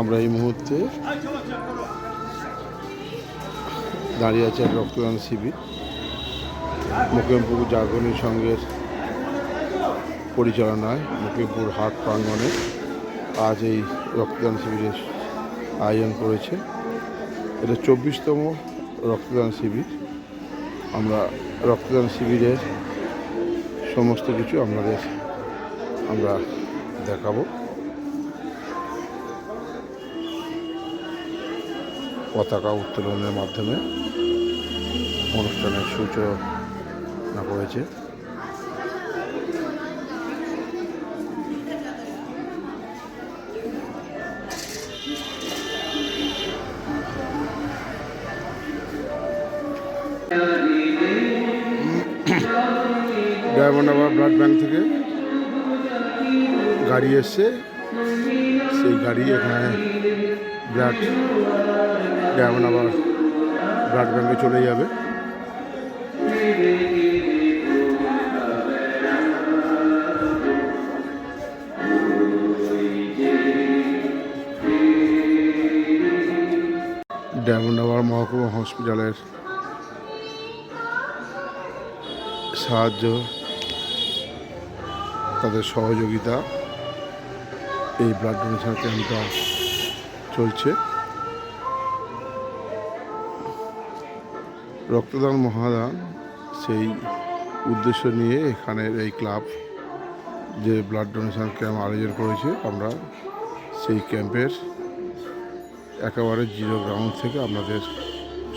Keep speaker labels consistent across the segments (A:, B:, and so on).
A: আমরা এই মুহূর্তে দাঁড়িয়ে আছে রক্তদান শিবির। মুকিমপুর জাগরণী সংঘের পরিচালনায় মুকিমপুর হাট প্রাঙ্গণে আজ এই রক্তদান শিবিরের আয়োজন করেছে। এটা চব্বিশতম রক্তদান শিবির। আমরা রক্তদান শিবিরের সমস্ত কিছু আপনাদের আমরা দেখাবো। পতাকা উত্তোলনের মাধ্যমে অনুষ্ঠানের সূচনা করেছে ডায়মন্ড আবার ব্লাড ব্যাংক থেকে গাড়ি এসছে। সেই গাড়ি এখানে ব্লাড ডায়মন্ড আবার ব্লাড ব্যাংকে চলে যাবে। ডায়মন্ড আবার মহকুমা হসপিটালের সাহায্য, তাদের সহযোগিতা, এই ব্লাড ডোনেশন ক্যাম্পটা চলছে। রক্তদান মহাদান, সেই উদ্দেশ্য নিয়ে এখানের এই ক্লাব যে ব্লাড ডোনেশন ক্যাম্প আয়োজন করেছে, আমরা সেই ক্যাম্পের একেবারে জিরো গ্রাউন্ড থেকে আপনাদের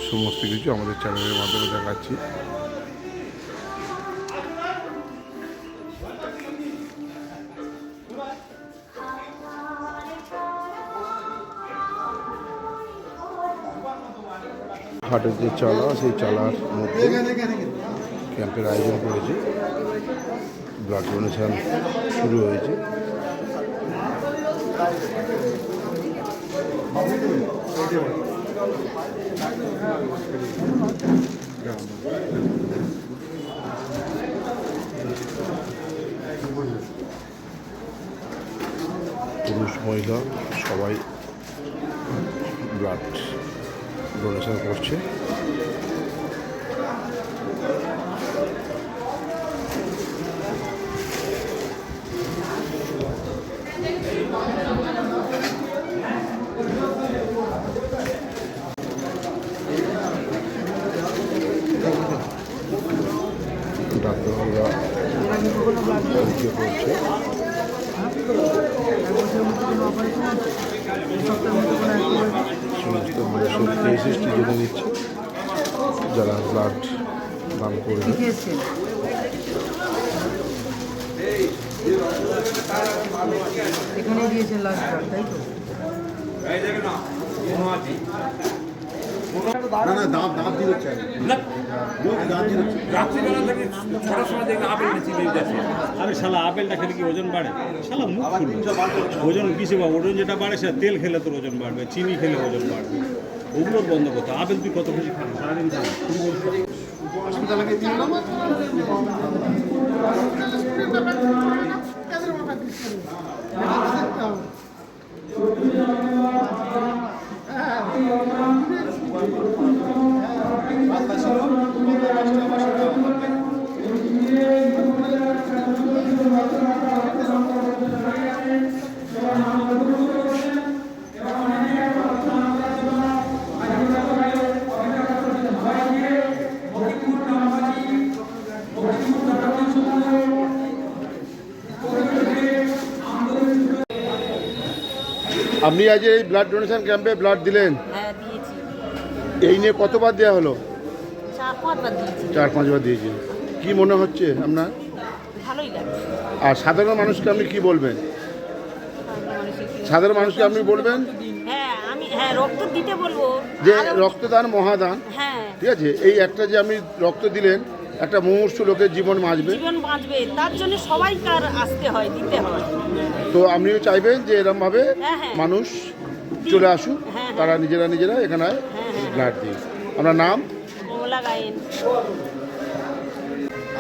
A: সমস্ত কিছু আমাদের চ্যানেলের মাধ্যমে দেখাচ্ছি। হাটের যে চালা, সেই চালার মধ্যে ক্যাম্পের আয়োজন করেছে। ব্লাড ডোনেশন শুরু হয়েছে। পুরুষ, মহিলা সবাই ব্লাড ডোনেশন করছে। ডাক্তারবাবুরা পরীক্ষা করছে সমস্ত মানুষের কেসিসটি জেনে নিচ্ছে যারা ব্লাড দান করবে
B: এখানে দিয়েছেন লাস্ট তাই তো
C: না না, দাঁত দাঁত দিতে চাই।
D: রাত্রিবেলা থেকে ছটার সময় দেখলে আপেল নিচে বেরিয়ে যাচ্ছে
E: আরে শালা আপেলটা খেলে কি ওজন বাড়ে? শালা মুখ ওজন কিসে বা ওজন যেটা বাড়ে সেটা তেল খেলে তোর ওজন বাড়বে চিনি খেলে ওজন বাড়বে। ওগুলো বন্ধ করতে আপেল তুই কত বেশি খাবি? সারাদিন খাবি?
C: হসপিটালে
A: আপনি আজ এই ব্লাড ডোনেশন ক্যাম্পে ব্লাড দিলেন?
B: হ্যাঁ দিয়েছি।
A: এই নিয়ে কতবার দেওয়া হলো?
B: চার পাঁচবার দিয়েছি।
A: চার পাঁচবার দিয়েছেন কি মনে হচ্ছে আপনার?
B: ভালোই লাগছে।
A: আর সাধারণ মানুষকে আপনি কি বলবেন? সাধারণ মানুষকে আপনি বলবেন?
B: হ্যাঁ আমি হ্যাঁ রক্ত দিতে বলব।
A: যে রক্তদান মহাদান।
B: হ্যাঁ।
A: ঠিক আছে এই একটা যে আপনি রক্ত দিলেন একটা মুমূর্ষু লোকের জীবন বাঁচবে।
B: জীবন বাঁচবে তার জন্য সবাইকার আসতে হয় দিতে হয়।
A: তো আপনিও চাইবেন যে এরমভাবে
B: হ্যাঁ, হ্যাঁ।
A: মানুষ চলে আসুক
B: হ্যাঁ।
A: তারা নিজেরা নিজেরা এখানে। ব্লাড দিন আপনার নাম?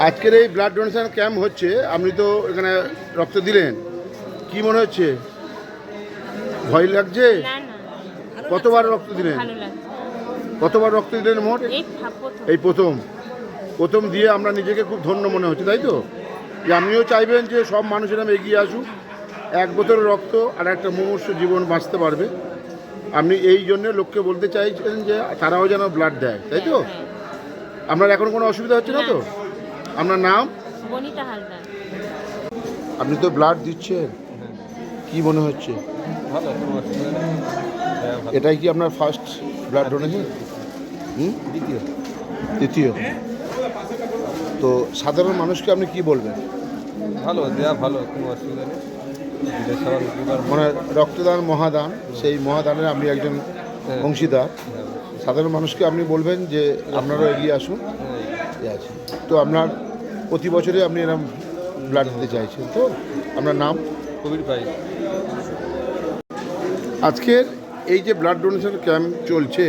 A: আজকের এই ব্লাড ডোনেশন ক্যাম্প হচ্ছে আপনি তো এখানে রক্ত দিলেন। কি মনে হচ্ছে? ভয় লাগছে? কতবার রক্ত দিলেন? কতবার রক্ত দিলেন মোট?
F: এই প্রথম।
A: প্রথম দিয়ে আমরা নিজেকে খুব ধন্য মনে হচ্ছে তাই তো? যে আপনিও চাইবেন যে সব মানুষের নামে এগিয়ে আসুক এক বোতল রক্ত আর একটা মুমূর্ষ জীবন বাঁচতে পারবে। আপনি এই জন্য লোককে বলতে চাইছেন যে তারাও যেন ব্লাড দেয় তাই তো? আপনার এখন কোনো অসুবিধা হচ্ছে না তো? আপনার নাম? আপনি তো ব্লাড দিচ্ছেন। কি মনে হচ্ছে?
G: হ্যাঁ
A: এটাই কি আপনার ফার্স্ট ব্লাড ডোনেশন হুম?
G: দ্বিতীয়।
A: তৃতীয় তো সাধারণ মানুষকে আপনি কি বলবেন?
G: ভালো দেওয়া ভালো কোনো অসুবিধা নেই।
A: মানে রক্তদান মহাদান সেই মহাদানের আমি একজন অংশীদার। সাধারণ মানুষকে আপনি বলবেন যে আপনারাও এগিয়ে আসুন। এই আছে। তো আপনার প্রতি বছরে আপনি এরকম ব্লাড দিতে চাইছেন তো? আপনার নাম?
G: কোভিড পাই
A: আজকের এই যে ব্লাড ডোনেশন ক্যাম্প চলছে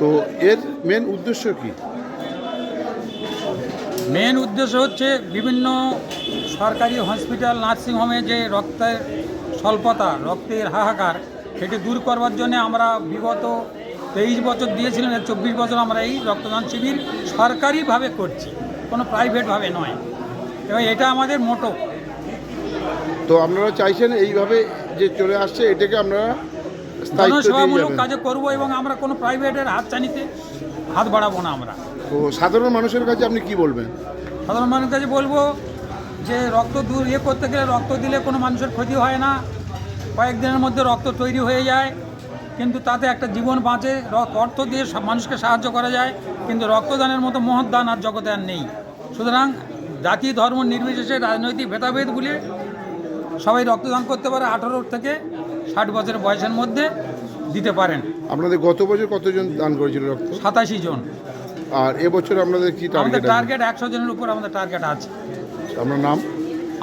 A: তো এর মেন উদ্দেশ্য কি?
H: মেন উদ্দেশ্য হচ্ছে বিভিন্ন সরকারি হসপিটাল নার্সিংহোমে যে রক্তের স্বল্পতা রক্তের হাহাকার সেটি দূর করবার জন্য আমরা বিগত তেইশ বছর দিয়েছিলেন চব্বিশ বছর আমরা এই রক্তদান শিবির সরকারিভাবে করছি কোনো প্রাইভেটভাবে নয়। এবং এটা আমাদের মোটো।
A: তো আপনারা চাইছেন এইভাবে যে চলে আসছে এটাকে আমরা
H: জনসেবামূলক কাজে করব এবং আমরা কোনো প্রাইভেটের হাত চানিতে হাত বাড়াবো না আমরা।
A: তো সাধারণ মানুষের কাছে আপনি কি বলবেন?
H: সাধারণ মানুষের কাছে বলব যে রক্ত দূর ইয়ে করতে গেলে রক্ত দিলে কোনো মানুষের ক্ষতি হয় না। কয়েকদিনের মধ্যে রক্ত তৈরি হয়ে যায় কিন্তু তাতে একটা জীবন বাঁচে। অর্থ দিয়ে সব মানুষকে সাহায্য করা যায় কিন্তু রক্তদানের মতো মহৎ দান আর জগতে আর নেই। সুতরাং জাতি ধর্ম নির্বিশেষে রাজনৈতিক ভেদাভেদ বলে সবাই রক্তদান করতে পারে আঠারো থেকে ষাট বছর বয়সের মধ্যে দিতে পারেন।
A: আপনাদের গত বছর কতজন দান করেছিল রক্ত?
H: সাতাশি জন।
A: আর এবছর আপনাদের কি
H: আমাদের
A: টার্গেট
H: টার্গেট একশো জনের উপর আমাদের টার্গেট আছে।
A: আপনার নাম?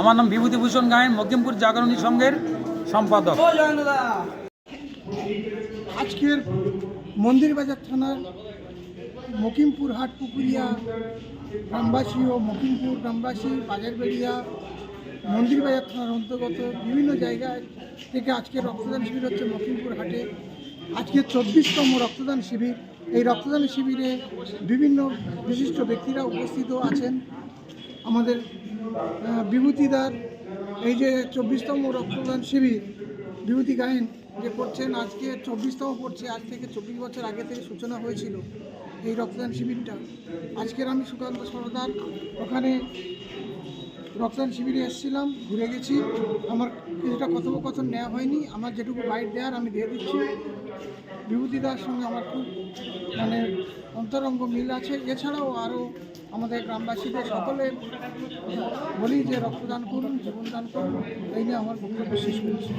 H: আমার নাম বিভূতিভূষণ গায়েন মকিমপুর জাগরণী সংঘের সম্পাদক।
I: আজকের মন্দিরবাজার থানার মকিমপুর হাট পুকুরিয়া গ্রামবাসী ও মকিমপুর গ্রামবাসী বাজারবেড়িয়া মন্দিরবাজার থানার অন্তর্গত বিভিন্ন জায়গায় থেকে আজকে রক্তদান শিবির হচ্ছে মকিমপুর হাটে। আজকে চব্বিশতম রক্তদান শিবির। এই রক্তদান শিবিরে বিভিন্ন বিশিষ্ট ব্যক্তিরা উপস্থিত আছেন। আমাদের বিভূতিদার, এই যে চব্বিশতম রক্তদান শিবির, বিভূতি গায়েন যে করছেন, আজকে চব্বিশতম পড়ছে, আজ থেকে চব্বিশ বছর আগে থেকে সূচনা হয়েছিল এই রক্তদান শিবিরটা। আজকের আমি সুকান্ত সরদার, ওখানে রক্তদান শিবিরে এসেছিলাম, ঘুরে গেছি। আমার কিছুটা কথোপকথন নেওয়া হয়নি। আমার যেটুকু বাইট দেওয়ার আমি দিয়ে দিচ্ছি। বিভূতিদার সঙ্গে আমার খুব মানে অন্তরঙ্গ মিল আছে। এছাড়াও আরও আমাদের গ্রামবাসীদের সকলে বলি যে রক্তদান করুন, জীবনদান করুন। এই নিয়ে আমার বক্তব্য শেষ করছি।